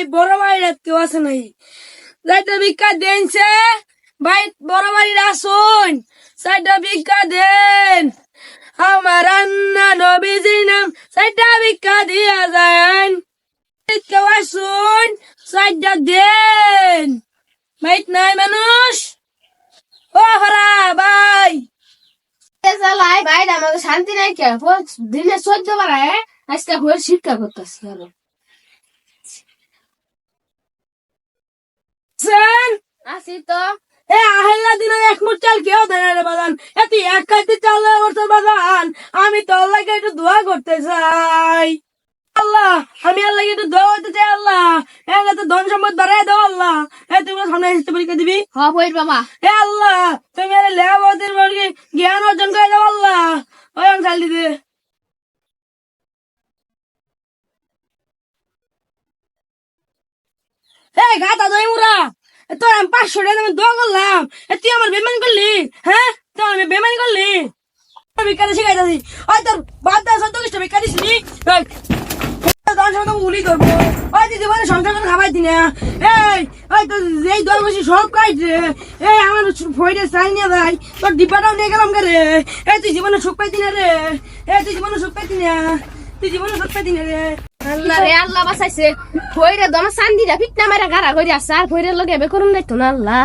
এই বড় বাড়ির কেউ আছে নাই। চারটা ভিক্ষা দেনছে ভাই, বড় বাড়ির আসুন। চারটা ভিক্ষা দেন। আমার আন্না নবীজির নাম চারটা ভিক্ষা দিয়া যান কেউ আসুন চারটা দেন। মাইট নাই মানুষ। ও ভাড়া ভাই। ভাই আমাদের শান্তি নাই কে? দিনে সহ্য বাড়ায় আজকে হয়ে শিক্ষা করতেছি আরও সেন আসি তো। এ আহেল্লা দিনে এক মুঠ চাল কেউ দেয় রে এ তুই এক খাইতে চাল করতে বাজান আমি তো আল্লাহকে একটু দোয়া করতে চাই। আল্লাহ আমি আল্লাহকে একটু দোয়া করতে চাই আল্লাহ। এ তো ধন সম্পদ বাড়াই দাও আল্লাহ। এ তুমি সামনে এসে পরীক্ষা দিবি? হ বইর বাবা। এ আল্লাহ তুমি আরে লেবাদের জ্ঞান অর্জন করে দাও আল্লাহ। ওই চাল দিতে। এই গাতা দই মুরা তোর আমি পাঁচশো টাকা আমি দোয়া করলাম। তুই আমার বেমানি করলি হ্যাঁ? তুই আমার বেমানি করলি। আমি শিখাই দিছি ওই তোর বাদ দা সত্য কৃষ্ণ ভিক্ষা দিস ওই দশ মতো উলি করব। ওই দিদি বলে সংসার করে খাবার দিনে। এই, ওই তো এই দল বসে সব কাটছে এই, আমার ফইরে চাই নিয়ে ভাই তোর ডিব্বাটাও নিয়ে গেলাম রে। এই, তুই জীবনে সুখ পাইতি না রে। এই, তুই জীবনে সুখ পাইতি না। তুই জীবনে সুখ পাইতি না রে। আল্লাহ রে, আল্লাহ বাঁচাইছে। ভৈরে দমা চান্দিরা ফিটনা মারা গাড়া করে আসছে আর ভৈরের লগে এবে করুন দেখতো না আল্লাহ।